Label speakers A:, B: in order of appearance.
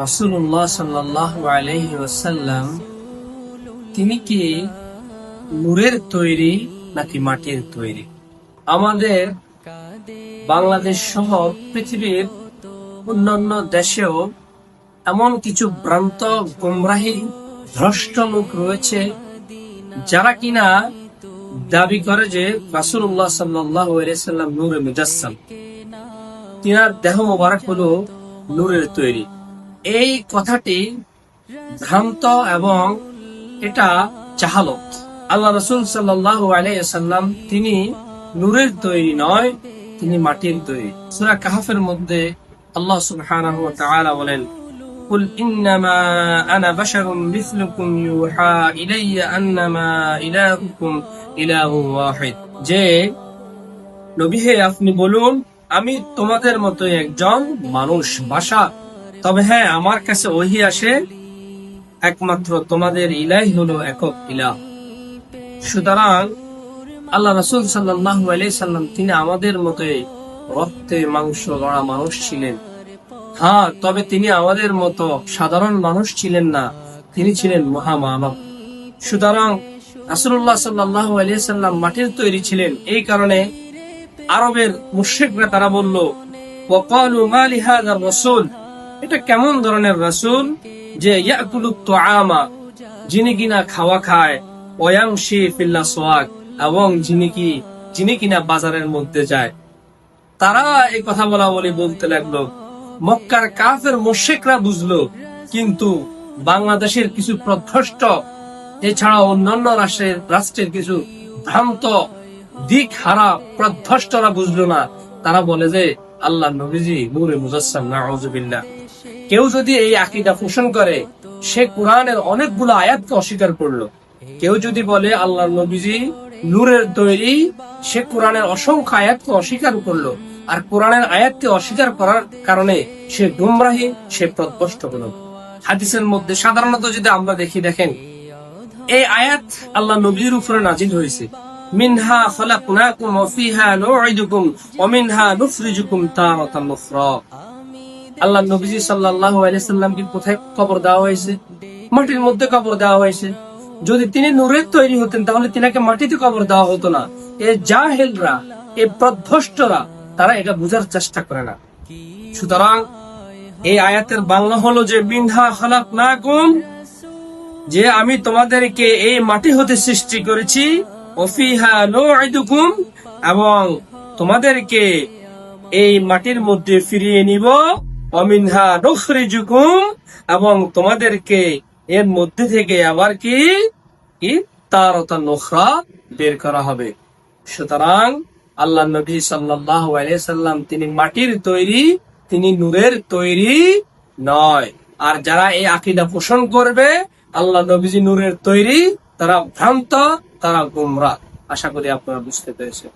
A: রাসূলুল্লাহ সাল্লাল্লাহু আলাইহি ওয়াসাল্লাম, তিনি কি নূরের তৈরি নাকি মাটির তৈরি? আমাদের বাংলাদেশ সহ পৃথিবীর অন্যান্য দেশেও এমন কিছু ভ্রান্ত গুমরাহী, ভ্রষ্ট লোক রয়েছে যারা কিনা দাবি করে যে রাসূলুল্লাহ সাল্লাল্লাহু আলাইহি সাল্লাম নূরে মুজাসসাম। তিনার দেহ মোবারক হলো নূরের তৈরি। এই কথাটি ভ্রান্ত এবং এটা চাহালত আল্লাহ রসুল সাল্লাল্লাহু আলাইহি সাল্লাম তিনি নূরের তৈরি নয় তিনি মাটির তৈরি সূরা কাহাফের মধ্যে আল্লাহ সুবহানাহু ওয়া তাআলা বলেন قل إنما أنا بشر مثلكم يوحى إلي أنما إلهكم إله واحد যে নবী হে আপনি বলুন আমি তোমাদের মতো একজন মানুষ বাসা তবে হ্যাঁ আমার কাছে ওহি আসে একমাত্র তোমাদের ইলাই হলো একক ইলাহ। সুতরাং আল্লাহ রসুল সাল্লাম তিনি আমাদের মতোই রক্তে মাংস লড়া মানুষ ছিলেন। হ্যাঁ তবে তিনি আমাদের মতো সাধারণ মানুষ ছিলেন না, তিনি ছিলেন মহামানব। সুতরাং রাসুল্লাহ সাল্লাহ সাল্লাম মাটির তৈরি ছিলেন, এই কারণে আরবের মুশ্রিকরা তারা বলল এটা কেমন ধরনের রাসূল? যে তুআমা, যিনি কিনা খাওয়া খায় ওয়ামশি ফিল আসওয়াক এবং যিনি কি, যিনি কিনা বাজারের মধ্যে যায়। তারা এই কথা বলা বলি বলতে লাগল, মক্কার কাফের মুশ্রিকরা বুঝলো, কিন্তু বাংলাদেশের কিছু প্রধ্বষ্ট এছাড়া অন্যান্য রাষ্ট্রের রাষ্ট্রের কিছু ভ্রান্ত, দিক হারা প্রধ্বষ্টরা বুঝলো না। তারা বলে যে, আল্লাহ নবীজি, নূরে মুজাসসাম নাউজুবিল্লাহ কেউ যদি এই আকীদা পোষণ করে, সে কোরআনের অনেকগুলো আয়াতকে অস্বীকার করল। কেউ যদি বলে আল্লাহ নবীজি নূরের তৈরি সে কোরআনের অসংখ্য আয়াতকে অস্বীকার করল। আর কোরআনের আয়াতকে অস্বীকার করার কারণে সে গুমরাহী সে প্রধ্বষ্ট হলো হাদিসের মধ্যে সাধারণত যদি আমরা দেখি, দেখেন, এই আয়াত আল্লাহ নবীর উপরে নাজিল হয়েছে। মিনহা খলাকনাকুম ওয়া ফিহা নুঈদুকুম, ওয়া মিনহা নুখরিজুকুম তারাতান উখরা। আল্লাহ নবীজি সাল্লাল্লাহু আলাইহি সাল্লামকে কোথায় কবর দেওয়া হয়েছে? মাটির মধ্যে কবর দেওয়া হয়েছে। যদি তিনি নূরের তৈরি হতেন, তাহলে তিনাকে মাটিতে কবর দেওয়া হতো না। এ জাহেলরা, এ প্রধ্বষ্টরা তারা এটা বোঝার চেষ্টা করে না। সুতরাং এই আয়াতের বাংলা হলো যে, বিনহা খলাকনাকুম যে আমি তোমাদেরকে এই মাটি হতে সৃষ্টি করেছি এবং তোমাদেরকে এই মাটির মধ্যে ফিরিয়ে নিব। অমিনহা নুখরিজুকুম, এবং তোমাদেরকে এর মধ্যে থেকে আবার কি? কি? তারতা নখরা বের করা হবে। সুতরাং আল্লাহ নবী সাল্লাম তিনি মাটির তৈরি, তিনি নূরের তৈরি নয়। আর যারা এই আকীদা পোষণ করবে, আল্লাহ নবীজি নূরের তৈরি, তারা ভ্রান্ত, তারা গুমরা। আশা করি আপনারা বুঝতে পেরেছেন।